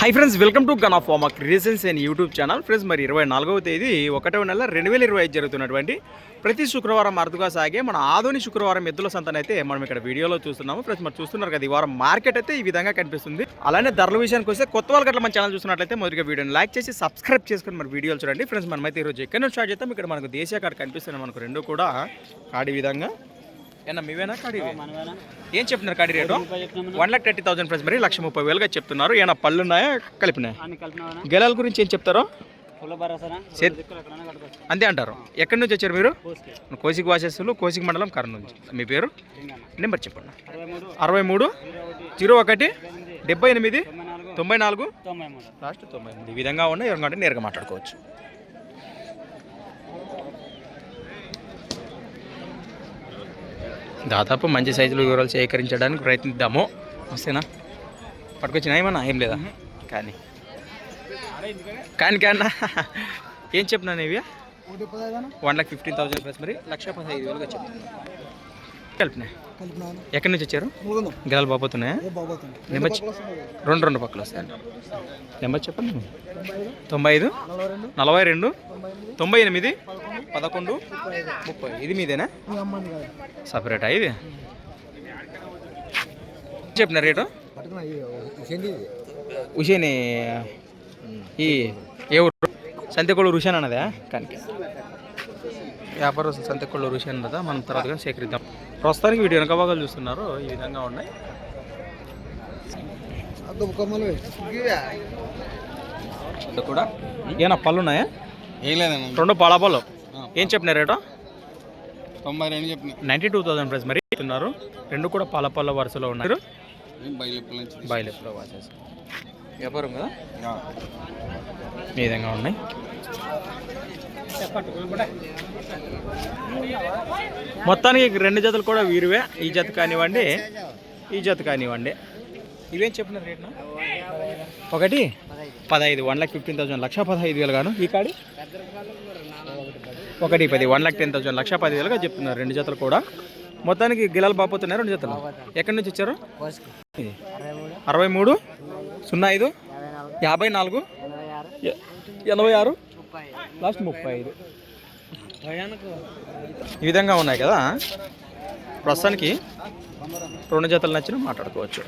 Hi friends welcome to gun of pharma creations and YouTube channel friends మరి ఇరవై నాలుగవ తేదీ ఒకటవ నెల రెండు వేల ఇరవై ఐదు జరుగుతున్నటువంటి ప్రతి శుక్రవారం అరుదుగా సాగే మన ఆధుని శుక్రవారం ఎద్దుల సంతనైతే మనం ఇక్కడ వీడియోలో చూస్తున్నాము. ఫ్రెండ్స్ మరి చూస్తున్నారు కదా ఈ వారం మార్కెట్ అయితే ఈ విధంగా కనిపిస్తుంది. అలానే ధరల విషయానికి వస్తే కొత్త వాళ్ళు అట్లా మన ఛానల్ చూస్తున్నట్లయితే మొదటిగా వీడియోని లైక్ చేసి సబ్స్క్రైబ్ చేసుకుని మరి వీడియోలు చూడండి. ఫ్రెండ్స్ మనమైతే ఈరోజు ఎక్కడ నుంచి స్టార్ట్ చేస్తాం? ఇక్కడ మనకు దేశీయ కార్డు కనిపిస్తుంది మనకు రెండు కూడా కాడి విధంగా. ఏనా మీవేనా కాడి? ఏం చెప్తున్నారు కాడి rate? One lakh thirty thousand price మరి లక్ష ముప్పై వేలుగా చెప్తున్నారు. ఏమైనా పళ్ళు ఉన్నాయా కలిపినాయా గెలాల గురించి ఏం చెప్తారో? అంతే అంటారు. ఎక్కడి నుంచి వచ్చారు మీరు? కోసిక. వాసేస్తులు కోసిక మండలం కర్నూలు నుంచి. మీ పేరు? నెంబర్ చెప్పండి. అరవై మూడు మూడు జీరో ఒకటి డెబ్బై ఎనిమిది తొంభై నాలుగు తొంభై మూడు. లాస్ట్ తొంభై ఎనిమిది. ఈ విధంగా ఉన్నాయి ఎవరికంటే నేరుగా మాట్లాడుకోవచ్చు. దాదాపు మంచి సైజులో వివరాలు సేకరించడానికి ప్రయత్నిద్దాము. వస్తేనా? పట్టుకొచ్చినా ఏమన్నా? ఏం లేదా? కానీ. కానీ కానీ. ఏం చెప్పినాను ఇవి one lakh fifteen thousand plus మరి? లక్ష పదహైదు వేలుగా చెప్తున్నాను కలిపినాను ఎక్కడి నుంచి వచ్చారు? గిరాలు బాబోతున్నాయా నెంబర్ రెండు రెండు పక్కలు వస్తాయండి నెంబర్ చెప్పండి. తొంభై ఐదు నలభై రెండు తొంభై ఎనిమిది పదకొండు ముప్పై. ఇది మీదేనా? సపరేటా ఇది? చెప్పిన రేటు? ఉషేని ఈ ఏ ఊరు? సంతెకొళ్ళు రుషాన్ అన్నదా? కానీ వ్యాపారస్తులు సంతెకొళ్ళు రుషాన్ అన్నదా? మనం తర్వాతగా సేకరిద్దాం. ప్రస్తుతానికి వీడియో వెనక భాగాలు చూస్తున్నారు. ఈ విధంగా ఉన్నాయి. కూడా? ఏనా పళ్ళు ఉన్నాయా? ఏం లేదన్న. రెండు పాల పళ్ళు ఏం చెప్పిన రేటు? తొంభై రెండు చెప్పిన నైంటీ టూ థౌసండ్ ప్రైస్ మరి ఇస్తున్నారు. రెండు కూడా పాల పళ్ళ వరుసలో. ఉన్నారు వ్యాపారం కదా? ఈ విధంగా ఉన్నాయి. మొత్తానికి రెండు జతలు కూడా వీరివే. ఈ జత కానివ్వండి ఈ జత కానివ్వండి. ఇవేం చెప్పిన రేట్నా? ఒకటి పదహైదు వన్ లాక్ ఫిఫ్టీన్ థౌసండ్ లక్ష పదహైదు వేలు గాను. ఈ కాడి? ఒకటి పది వన్ లాక్ టెన్ థౌసండ్ లక్ష పది వేలుగా చెప్తున్నారు రెండు జతలు కూడా. మొత్తానికి గిలాలు బాపోతున్నాయి రెండు జతలు. ఎక్కడి నుంచి వచ్చారు? అరవై మూడు సున్నా ఐదు యాభై నాలుగు ఎనభై ఆరు. లాస్ట్ ముప్పై ఐదు ఈ విధంగా ఉన్నాయి కదా? ప్రస్తుతానికి రెండు జతలు నచ్చిన మాట్లాడుకోవచ్చు.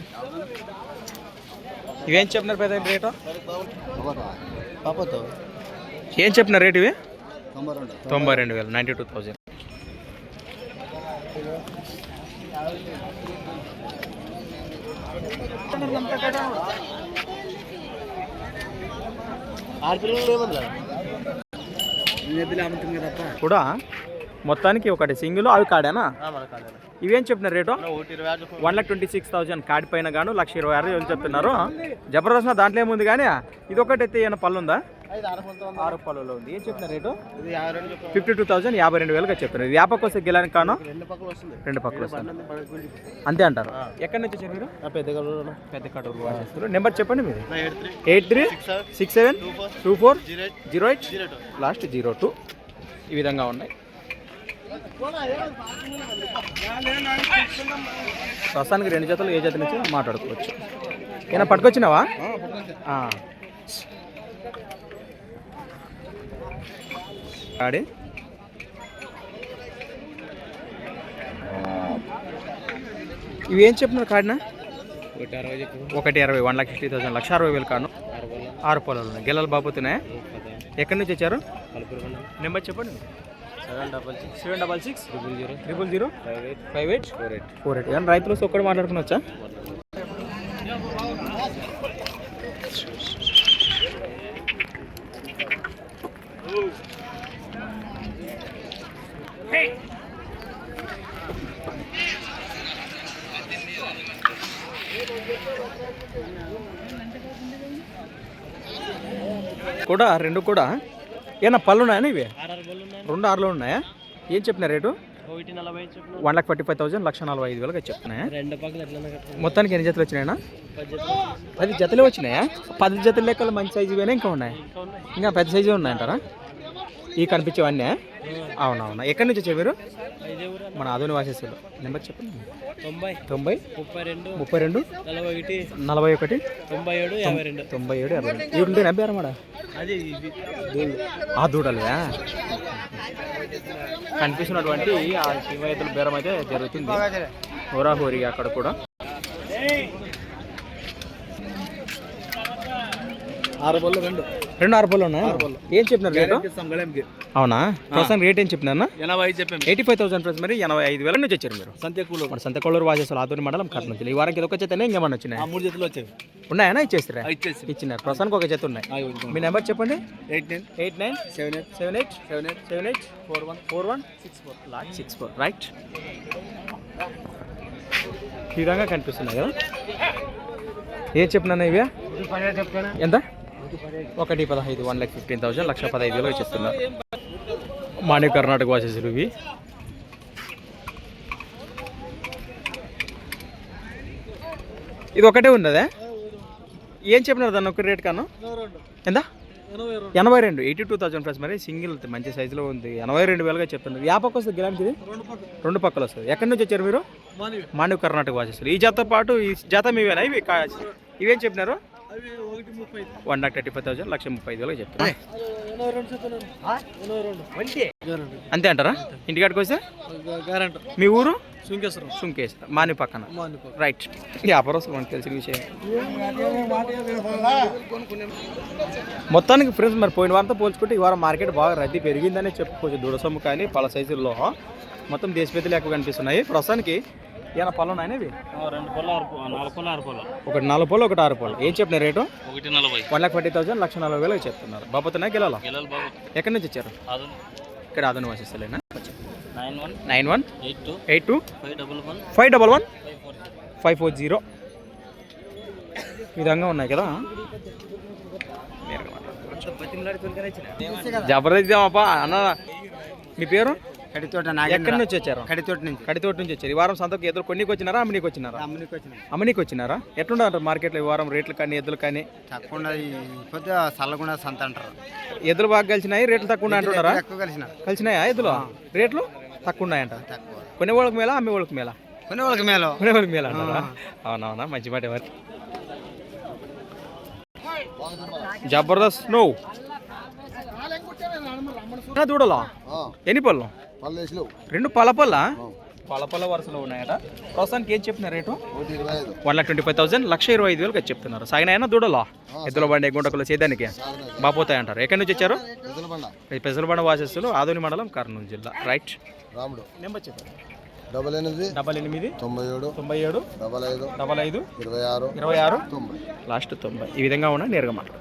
ఇవేం చెప్పినారు పెద్ద రేటు? పాపతో ఏం చెప్పిన రేట్ ఇవి? తొంభై రెండు వేలు నైంటీ టూ థౌజండ్. ఆరు పిల్లలు తప్ప కూడా? మొత్తానికి ఒకటి సింగిల్ అవి కాడేనా? ఇవేం చెప్పిన rate? One lakh twenty six thousand card పైన గాను లక్ష ఇరవై ఆరు వేలు చెప్తున్నారు. జబర్దస్త్ దాంట్లో ఏముంది కానీ ఇది ఒకటి అయితే ఏమైనా పళ్ళు ఉందా. ఆరు పళ్ళులో ఉంది. ఏం చెప్పిన రేటు? ఫిఫ్టీ టూ థౌసండ్ యాభై రెండు వేలుగా చెప్తున్నారు వ్యాపకు వస్తే గెలానికి కాను? రెండు పక్కలు వస్తుంది. అంతే అంటారు. ఎక్కడి నుంచి వచ్చారు మీరు? పెద్ద పెద్ద నెంబర్ చెప్పండి మీది eight three. Six seven. Two four. Zero eight. Last zero two. ఈ విధంగా ఉన్నాయి. ప్రస్తుతానికి రెండు జతలు ఏ జత నుంచి మాట్లాడుకోవచ్చు. ఏమైనా పట్టుకొచ్చినావా. ఆడి. ఇవి ఏం చెప్పినారు కాడినా? ఒకటి అరవై వన్ లాక్ ఫిఫ్టీ థౌసండ్ లక్ష అరవై వేలు కాను. ఆరు పొలాలు ఉన్నాయి. గెలలు బాబోతున్నాయి ఎక్కడి నుంచి వచ్చారు? నెంబర్ చెప్పండి. Seven double six. Triple zero. Triple zero. Five eight. Five eight. Four eight. Four eight. కానీ రైతులు ఒక్కటి మాట్లాడుకునొచ్చా? కూడా? రెండు కూడా? ఏనా పళ్ళు ఉన్నాయా ఇవి రెండు ఆరులో ఉన్నాయా? ఏం చెప్పిన rate? One lakh forty five thousand లక్ష నలభై ఐదు వేలుగా చెప్తున్నాయా మొత్తానికి ఎన్ని జతలు వచ్చినాయనా పది జతలు. వచ్చినాయా? పది జతల లెక్కలు మంచి సైజు ఉన్నాయి. ఇంకా ఉన్నాయి. ఇంకా పెద్ద సైజు ఉన్నాయంటారా? ఈ కనిపించేవన్నీ అవునవునా. ఎక్కడి నుంచి వచ్చారు మీరు? మన ఆధునిక వాసేసులు నెంబర్ చెప్పండి. తొంభై. తొంభై? ముప్పై రెండు. ముప్పై రెండు? నలభై ఒకటి. నలభై ఒకటి? తొంభై ఏడు యాభై రెండు. తొంభై ఏడు యాభై రెండు. ఇవి ఉంటే నబ్బారా మేడం అది ఆ దూడలువా కనిపిస్తున్నటువంటి ఆ శివయతుల బేరం అయితే జరుగుతుంది. హోరాహోరీ అక్కడ కూడా. ఆరు బళ్ళు రెండు. రెండు ఆరు పళ్ళు ఉన్నాయి? ఏం చెప్పినారు రేటు సంగళంకి అవునా? ప్రస్తుతం రేట్ ఏం చెప్పినారా ఎనభై ఐదు చెప్పాము ఎయిటీ ఫైవ్ థౌసండ్ ప్లస్ మరి ఎనభై ఐదు వేల నుంచి వచ్చారు మీరు. సంతెక్కులు మన సంతకొల్లూరు వాసేసాలు ఆదూరి మండలం కర్నూలు. జిల్లా ఈ వారానికి ఇదొక చేతనే ఇంకేమన్నా వచ్చినాయి? ఆ మూడు జతలు వచ్చాయి. ఉన్నాయనా ఇచ్చేస్తారా ఇచ్చేసి ఇచ్చినారు. ప్రస్తుతానికి ఒక జత ఉన్నాయి. మీ నెంబర్ చెప్పండి. Eight nine. Eight nine seven eight. Seven eight seven eight. Seven eight four one four one six four. Last six four. Right. ఈ విధంగా కనిపిస్తున్నాయి కదా? ఏం చెప్పినా ఇవి? ఎంత? ఒకటి పదహైదు వన్ లాక్ ఫిఫ్టీన్ థౌసండ్ లక్ష పదహైదు వేలు చెప్తున్నారు మాణి కర్ణాటక వాసేసులు ఇవి ఇది ఒకటే ఉన్నదే? ఏం చెప్పినారు దాన్ని ఒక రేట్ కన్నా? ఎంత? ఎనభై రెండు ఎయిటీ టూ థౌసండ్ ప్లస్ మరి సింగిల్ మంచి సైజులో ఉంది. ఎనభై రెండు వేలుగా చెప్తున్నారు. యా పక్క వస్తుంది గిరానికి ఇది? రెండు పక్కల రెండు పక్కలు వస్తుంది. ఎక్కడి నుంచి వచ్చారు మీరు? మానివి కర్ణాటక వాసేస్తారు ఈ జత పాటు ఈ జత మీవేనా? ఇవి ఇవేం చెప్పినారు? One lakh thirty five thousand లక్ష ముప్పై ఐదు వేలకు గ్యారంటీ. అంతే అంటారా? ఇంటికాడికి వస్తే? గ్యారంటీ. మీ ఊరు? సుంకేశ్వరం సుంకేష్ మాని పక్కన. రైట్ వ్యాపారస్తులు మనకు తెలిసిన విషయం. మొత్తానికి ఫ్రెండ్స్ మరి పోయిన వారంతో పోల్చుకుంటే ఈ వారం మార్కెట్ బాగా రద్దీ పెరిగిందనే చెప్పుకోవచ్చు దూడసొమ్ము కానీ పల సైజుల్లో మొత్తం దేశపెద్దలు ఎక్కువ కనిపిస్తున్నాయి. ప్రస్తుతానికి ఏమైనా పళ్ళు ఉన్నాయని ఇవి? రెండు పొల నాలుగు పొల ఆరు పొల ఒకటి నాలుగు పళ్ళు ఒకటి ఆరు పళ్ళు. ఏం చెప్పిన రేటు? ఒకటి నలభై. వన్ లాక్ ఫార్టీ థౌసండ్ లక్ష నలభై వేలకు చెప్తున్నారు. బాబోతున్నా గెలాలా? ఎక్కడి నుంచి వచ్చారు? అది ఇక్కడ ఆదన వాసిస్తలేనా nine one. Nine one. Eight two. Eight two. Five double one. Five double one. Five four zero. విధంగా ఉన్నాయి కదా? జబర్దస్త్ అన్న మీ పేరు? కడితోట ఎక్కడి నుంచి వచ్చారు? కడితోట నుంచి. కడితోటి నుంచి వచ్చారు. ఈ వారం సంతకు ఎదురు కొన్నికి వచ్చినారా అమ్మనికి వచ్చినారా అమ్మనికి వచ్చిన అమ్మనికి వచ్చినారా ఎట్లుంటారు మార్కెట్లో ఈ వారం రేట్లు కానీ ఎద్దులు కానీ? తక్కువ కొద్దిగా చల్లకుండా సంత అంటారు. ఎద్దులు బాగా కలిసినాయి రేట్లు తక్కువ ఉన్నాయి అంటున్నారా? ఎక్కువ కలిసిన కలిసినాయా ఎద్దులు? రేట్లు తక్కువ ఉన్నాయంట. తక్కువ. కొనే వాళ్ళకి మేళ అమ్మే వాళ్ళకి మేళ కొన్ని వాళ్ళకి మేలు. కొనే వాళ్ళకి మేళ అంటారా? అవునవునా మంచి మాట మరి జబర్దస్త్ నో దూడలా? ఎన్ని పళ్ళు? పల్లెసిలో రెండు పలపల్ల పలపల్ల వరుసలో ఉన్నాయట. ప్రస్తుతానికి ఏం చెప్పిన rate? One lakh twenty five thousand లక్ష ఇరవై ఐదు వేలకు చెప్తున్నారు. సాగినాయన దూడలా? ఎద్దుల బండి గుంటకులు సేదానికి బాపోతాయి అంటారు. ఎక్కడి నుంచి వచ్చారు? పెసలబండ వాసస్సులు ఆదోని మండలం కర్నూలు జిల్లా. రైట్. రాముడు. నెంబర్ చెప్పారు డబల్ ఎనిమిది. డబల్ ఎనిమిది. తొంభై ఏడు. తొంభై ఏడు. డబల్ ఐదు. డబల్ ఐదు. ఇరవై ఆరు. ఇరవై ఆరు. తొంభై. లాస్ట్ తొంభై. ఈ విధంగా ఉన్నా నేరుగా మాట్లాడు.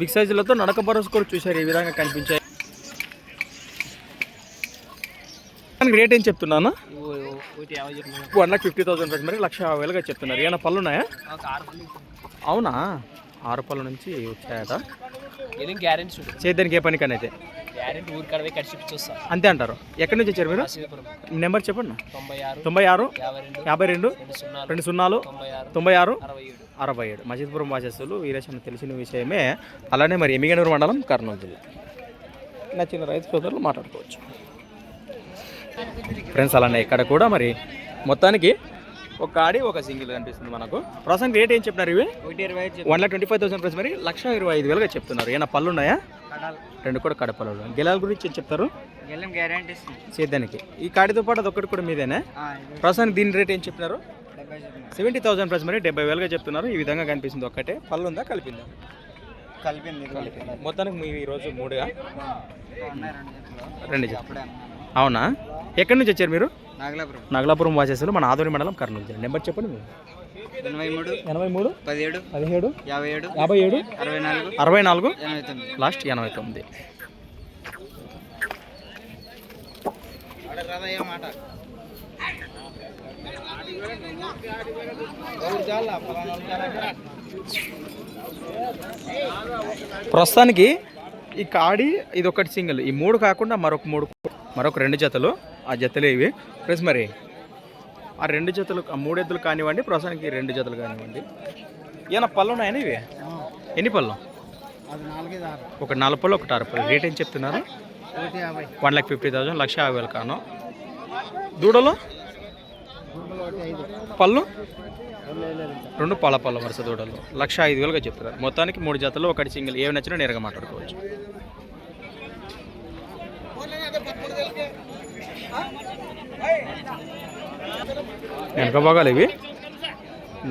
బిగ్ సైజులతో నడక భరోసా కూడా చూశారు ఈ విధంగా కనిపించాయి. దానికి రేట్ ఏం చెప్తున్నాను? One lakh fifty thousand price మరి లక్ష యాభై వేలుగా చెప్తున్నారు. ఏమైనా పళ్ళు ఉన్నాయా? అవునా? ఆరు పళ్ళ నుంచి వచ్చాయట. చేద్దానికి ఏ పనికని అయితే గ్యారెంటీ ఊరి కడవే కడిచి చూస్తా అంతే అంటారు. ఎక్కడి నుంచి వచ్చారు మీరు? నెంబర్ చెప్పండి. తొంభై ఆరు తొంభై ఆరు యాభై రెండు రెండు సున్నాలు తొంభై ఆరు అరవై ఏడు. మజిద్పురం వాసస్సులు వీరేశం తెలిసిన విషయమే. అలానే మరి ఎమిగనూరు మండలం కర్నూలు జిల్లా. నచ్చిన రైతు సోదరులు మాట్లాడుకోవచ్చు. ఫ్రెండ్స్ అలానే ఇక్కడ కూడా మరి మొత్తానికి ఒక ఆడి ఒక సింగిల్ కనిపిస్తుంది మనకు. ప్రస్తుతం రేట్ ఏం చెప్పినారు ఇవి? One lakh twenty five thousand price మరి లక్ష ఇరవై ఐదు వేలుగా చెప్తున్నారు. ఏమైనా పళ్ళు ఉన్నాయా? రెండు కూడా కడపలు గెలాల గురించి చెప్తారు? గెలం గ్యారెంటీ సేద్యానికి ఈ కాడితో పాటు అదొక్కటి కూడా మీదేనా? ప్రస్తుతానికి దీని రేట్ ఏం చెప్పినారు? చెప్పిన. సెవెంటీ థౌసండ్ ప్లస్ మరి డెబ్బై వేలుగా చెప్తున్నారు. ఈ విధంగా కనిపిస్తుంది ఒక్కటే. పళ్ళు ఉందా? కలిపిందా? కలిపింది మొత్తానికి మీ ఈరోజు మూడుగా? రెండు అవునా? ఎక్కడి నుంచి వచ్చారు మీరు? నాగలాపురం. నగలాపురం వాసేసులు మన ఆదోని మండలం కర్నూలు నెంబర్ చెప్పండి మీరు. ఎనభై మూడు ఎనభై మూడు పదిహేడు పదిహేడు యాభై ఏడు యాభై ఏడు అరవై నాలుగు అరవై నాలుగు? ఎనభై తొమ్మిది. లాస్ట్ ఎనభై తొమ్మిది. మాట ప్రస్తుతానికి ఈ కాడి ఇది ఒకటి సింగిల్. ఈ మూడు కాకుండా మరొక మూడు మరొక రెండు జతలు. ఆ జతలు ఇవి. ప్లస్ మరి. ఆ రెండు జతలు ఆ మూడు ఎద్దులు కానివ్వండి ప్రస్తుతానికి రెండు జతలు కానివ్వండి. ఏమన్నా పళ్ళు ఉన్నాయని ఇవి ఎన్ని పళ్ళు? ఒక నాలుగు పళ్ళు ఒకటి ఆరు పళ్ళు. రేట్ ఏం చెప్తున్నారు? వన్ ల్యాక్ ఫిఫ్టీ థౌసండ్ లక్ష యాభై వేలు కాను. దూడలు? పళ్ళు? రెండు పాల పళ్ళ వరుస దూడలు. లక్ష ఐదు వేలుగా చెప్తున్నారు. మొత్తానికి మూడు జతలు ఒకటి సింగిల్. ఏమి నచ్చినా నేరుగా మాట్లాడుకోవచ్చు. వెనక భాగాలు ఇవి.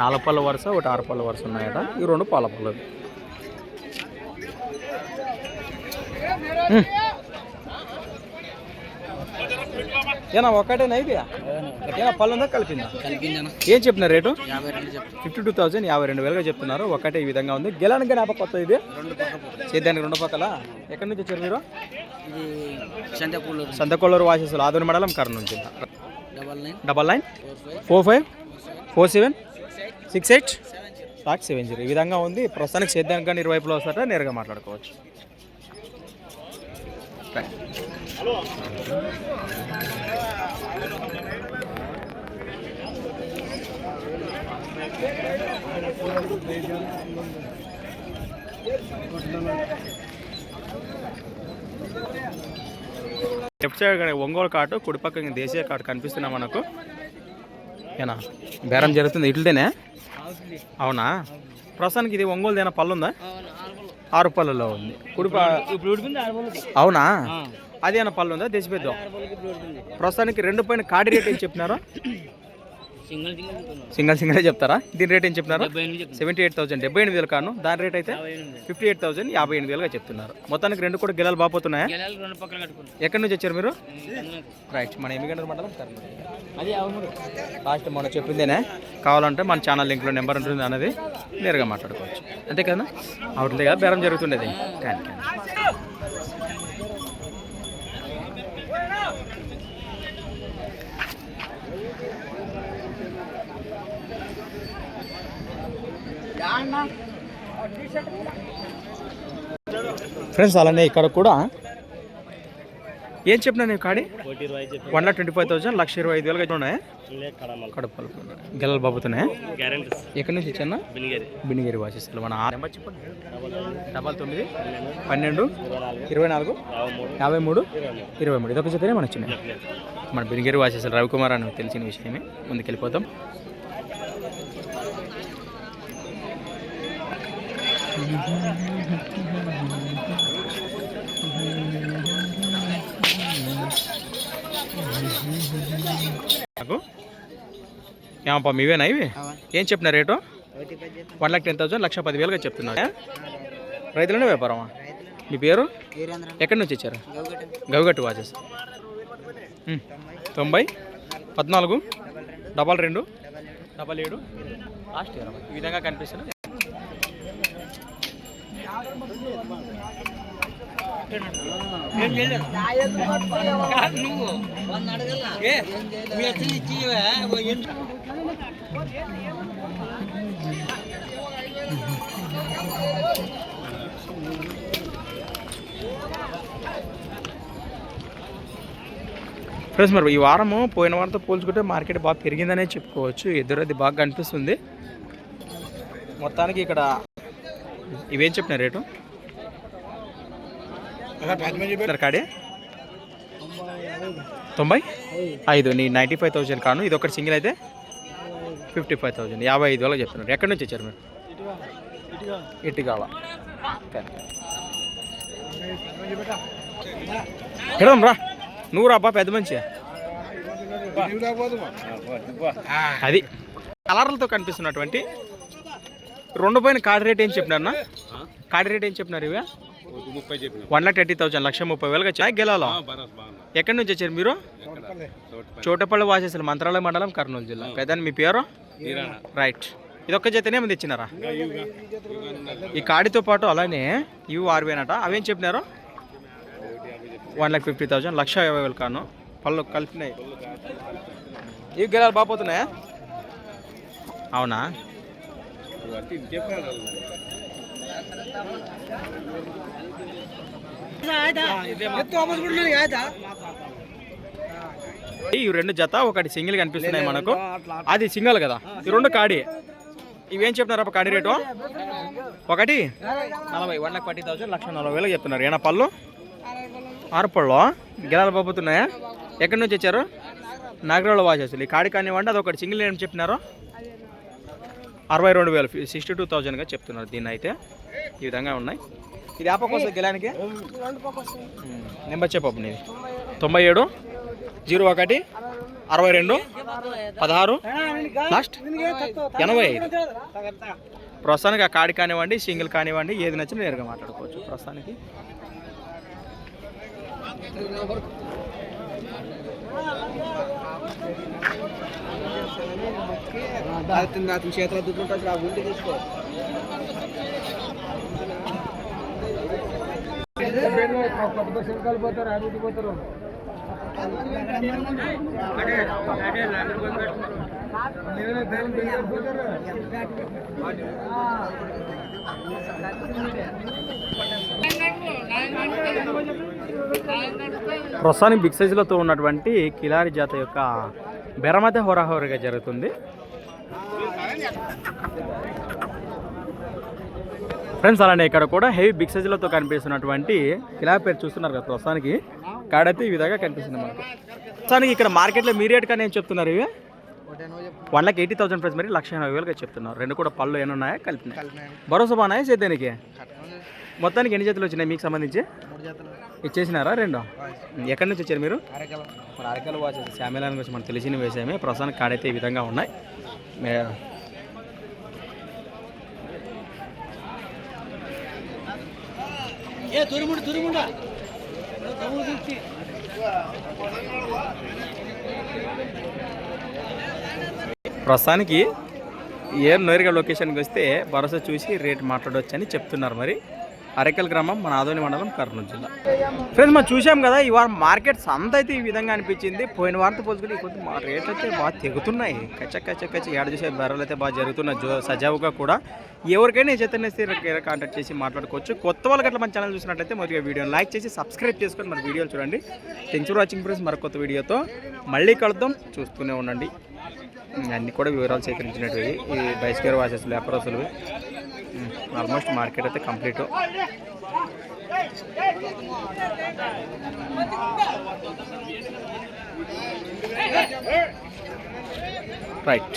నాలుగు పళ్ళ వరుస ఒకటి ఆరు పళ్ళ వరుస ఉన్నాయట. ఈ రెండు పాల పళ్ళవి. ఏనా ఒకటేనా ఇది? ఏనా పళ్ళు ఉందా కలిపిందా ఏం చెప్పిన రేటు? ఫిఫ్టీ టూ థౌసండ్ యాభై రెండు వేలుగా చెప్తున్నారు. ఒకటే ఈ విధంగా ఉంది. గెలానికి జ్ఞాప కొత్త ఇది. చేద్దానికి రెండు పక్కల? ఎక్కడి నుంచి వచ్చారు మీరు? ఇది సంతకొల్లూరు వాసేసులు ఆదోని మండలం కర్నూలు నుంచి double nine. Double nine four five. Four seven six eight. Lock seven zero. ఈ విధంగా ఉంది. ప్రస్తుతానికి సేద్యానికి కానీ ఇరువైపులో వస్తారట నేరుగా మాట్లాడుకోవచ్చు? Right. Left side Ongole card కుడి పక్కన దేశీయ కార్డు కనిపిస్తున్నా మనకు. ఏనా? బేరం జరుగుతుంది. ఇట్లతేనే? అవునా? ప్రస్తుతానికి ఇది ఒంగోలు దేనా పళ్ళు ఉందా? ఆరు పళ్ళలో ఉంది. కుడి ప- ఇప్పుడు ఉడిపింది ఆరు పళ్ళకి అవునా అదేనా పళ్ళు ఉందా? దేశ పెద్ద ఆరు పళ్ళకి ఇప్పుడు ఉడిపింది ప్రస్తుతానికి రెండు పైన కార్డు రేట్ ఏం చెప్పినారు? సింగిల్ సింగిల్ చెప్తారా? దీని రేట్ ఏం చెప్తున్నాను సెవెంటీ ఎయిట్ థౌసండ్. డెబ్బై ఎనిమిది వేలు కాను. దాని రేట్ అయితే ఫిఫ్టీ ఎయిట్ థౌసండ్ యాభై ఎనిమిది వేలుగా చెప్తున్నారు. మొత్తానికి రెండు కూడా గిలాలు బాపోతున్నాయా? కట్టుకున్నాను ఎక్కడి నుంచి వచ్చారు మీరు? రైట్. మన ఎమ్మిగండ్ర మండలం అది లాస్ట్ మనం చెప్పిందేనే? కావాలంటే మన ఛానల్ లింక్లో నెంబర్ ఉంటుంది అన్నది నేరుగా మాట్లాడుకోవచ్చు. అంతే కదా? అవుతుంది కదా? బేరం జరుగుతుండేది. కానీ కానీ. ఫ్రెండ్స్ అలానే ఇక్కడ కూడా ఏం చెప్పినా నేను కాడి? One lakh twenty five thousand లక్ష ఇరవై ఐదు వేలు ఉన్నాయి. కడపలు గెలలు బాబుతున్నాయి ఎక్కడి నుంచి ఇచ్చాను బినిగిరి వాసిస్తారు మన నెంబర్ చెప్పండి డబల్ తొమ్మిది పన్నెండు ఇరవై నాలుగు యాభై మూడు ఇరవై మూడు. ఇదొక జతనే మన వచ్చినాయి మన బినిగిరి వాసిస్తారు రవికుమార్ అని తెలిసిన విషయమే. ముందుకెళ్ళిపోతాం నాకు? ఏమప్పా మీవేనా ఇవి? ఏం చెప్పిన rate? One lakh ten thousand లక్ష పదివేలుగా చెప్తున్నా రైతులనే వ్యాపారమా? మీ పేరు? ఎక్కడి నుంచి వచ్చారు? గౌగట గవిగట్టు వాచెస్. తొంభై పద్నాలుగు డబల్ రెండు. డబల్ ఏడు. లాస్ట్ ఇరవై ఈ విధంగా కనిపిస్తుంది నువ్వు ఇచ్చి ఫ్రెండ్స్ మరి ఈ వారము పోయిన వారంతో పోల్చుకుంటే మార్కెట్ బాగా పెరిగిందనే చెప్పుకోవచ్చు. ఎదురు అది బాగా కనిపిస్తుంది. మొత్తానికి ఇక్కడ ఇవేం చెప్పిన రేటు? ఇక్కడ కాడే? తొంభై? ఐదు నీ నైంటీ ఫైవ్ థౌజండ్ కాను ఇది ఒకటి సింగిల్ అయితే ఫిఫ్టీ ఫైవ్ థౌజండ్ యాభై ఐదు వేలకు చెప్తున్నారు ఎక్కడి నుంచి వచ్చారు మీరు? ఇటుగాల. ఎడదాం రా నువ్వు రా అబ్బా పెద్ద మంచి అది. కలర్లతో కనిపిస్తున్నటువంటి రెండు పైన కార్డ్ రేట్ ఏం చెప్పినారన్నా కార్డ్ రేట్ ఏం చెప్పినారు ఇవి? ముప్పై చెప్పిన. వన్ లాక్ థర్టీ థౌసండ్ లక్ష ముప్పై వేలుగా వచ్చాయి. గెలాలో? ఎక్కడి నుంచి వచ్చారు మీరు? చోటపల్లి. వాసేసులు మంత్రాలయ మండలం కర్నూలు జిల్లా. పెద్దని మీ పేరు? రైట్. ఇది ఒక్క జతనే ఏమి తెచ్చినారా? ఈ కాడితో పాటు అలానే ఇవి ఆరువేనట అవేం చెప్పినారు? వన్ లాక్ ఫిఫ్టీ థౌజండ్ లక్ష యాభై వేలు కాను. పళ్ళు కలిపినాయి. ఇవి గెలాలు బాగుపోతున్నాయా అవునా? ఈ రెండు జత ఒకటి సింగిల్ కనిపిస్తున్నాయి మనకు. అది సింగల్ కదా? ఈ రెండు కాడి. ఇవేం చెప్తున్నారు కాడి రేటు? ఒకటి? నలభై వన్ లాక్ ఫార్టీ థౌసండ్ లక్ష నలభై వేలకు చెప్తున్నారు. ఏనా పళ్ళు? ఆరు పళ్ళు? గిరాలు బాబుతున్నాయా ఎక్కడి నుంచి వచ్చారు? నాగరాల వాచేసులు ఈ కాడి కానివ్వండి అది ఒకటి సింగిల్ ఏం చెప్పినారు. అరవై రెండు వేలు సిక్స్టీ టూ థౌజండ్గా చెప్తున్నారు దీన్ని అయితే ఈ విధంగా ఉన్నాయి. ఇది ఆపకు వస్తుంది గెలానికి? నెంబర్ చెప్పు నీది. తొంభై ఏడు జీరో ఒకటి అరవై రెండు పదహారు లాస్ట్ ఎనభై ఐదు. ప్రస్తుతానికి ఆ కాడి కానివ్వండి సింగిల్ కానివ్వండి ఏది నచ్చినా నేరుగా మాట్లాడుకోవచ్చు. ప్రస్తుతానికి చేతిలో దుడ్డుంటుంది ఆ గుండె తీసుకో పోతారు అడిగి పోతారు ప్రస్తుతానికి బిగ్ సైజులతో ఉన్నటువంటి కిలారి జాత యొక్క బెరమత హోరాహోరీగా జరుగుతుంది. ఫ్రెండ్స్ అలానే ఇక్కడ కూడా హెవీ బిగ్ సైజులతో కనిపిస్తున్నటువంటి కిలారి పేరు చూస్తున్నారు కదా ప్రస్తుతానికి కాడైతే ఈ విధంగా కనిపిస్తుంది మనకు. ప్రస్తుతానికి ఇక్కడ మార్కెట్లో మీ రేట్ కానీ ఏం చెప్తున్నారు ఇవి? One lakh eighty thousand price మరి లక్ష ఎనభై వేలుగా చెప్తున్నారు. రెండు కూడా పళ్ళు ఏమి ఉన్నాయా కలిపినాయి. భరోసా బాగున్నాయా సేద్యానికి మొత్తానికి ఎన్ని జతలు వచ్చినాయి మీకు సంబంధించి? ఇచ్చేసినారా రెండు? ఎక్కడి నుంచి వచ్చారు మీరు? మన అరకాల వాచ్ శామిలాన్ గురించి మనకు తెలిసిన విషయమే. ప్రస్తుతానికి కాడైతే ఈ విధంగా ఉన్నాయి. ప్రస్తుతానికి ఏ నేరుగా లొకేషన్కి వస్తే భరోసా చూసి రేట్ మాట్లాడవచ్చు అని చెప్తున్నారు మరి. అరకల్ గ్రామం మన ఆదోని మండలం కర్నూలు జిల్లా. ఫ్రెండ్స్ మనం చూసాం కదా ఈ వారం మార్కెట్స్ అంత అయితే ఈ విధంగా అనిపించింది. పోయిన వారంతో పోల్చుకుని కొద్ది మా రేట్లు అయితే బాగా తెగుతున్నాయి. కచ్చ కచ్చ కచ్చ ఏడు చూసే ధరలు అయితే బాగా జరుగుతున్నాయి. సజావుగా కూడా. ఎవరికైనా చైతన్య కాంటాక్ట్ చేసి మాట్లాడుకోవచ్చు. కొత్త వాళ్ళకి అట్లా మన ఛానల్ చూసినట్లయితే మొదటిగా వీడియోని లైక్ చేసి సబ్స్క్రైబ్ చేసుకొని మన వీడియోలు చూడండి. థ్యాంక్స్ ఫర్ వాచింగ్ ఫ్రెండ్స్ మరొక కొత్త వీడియోతో మళ్ళీ కలుద్దాం. చూస్తూనే ఉండండి. అన్నీ కూడా వివరాలు సేకరించినట్టు ఈ బైస్కేర్ వాచెస్ వ్యాపారస్తులు. ఆల్మోస్ట్ మార్కెట్ అయితే కంప్లీట్ రైట్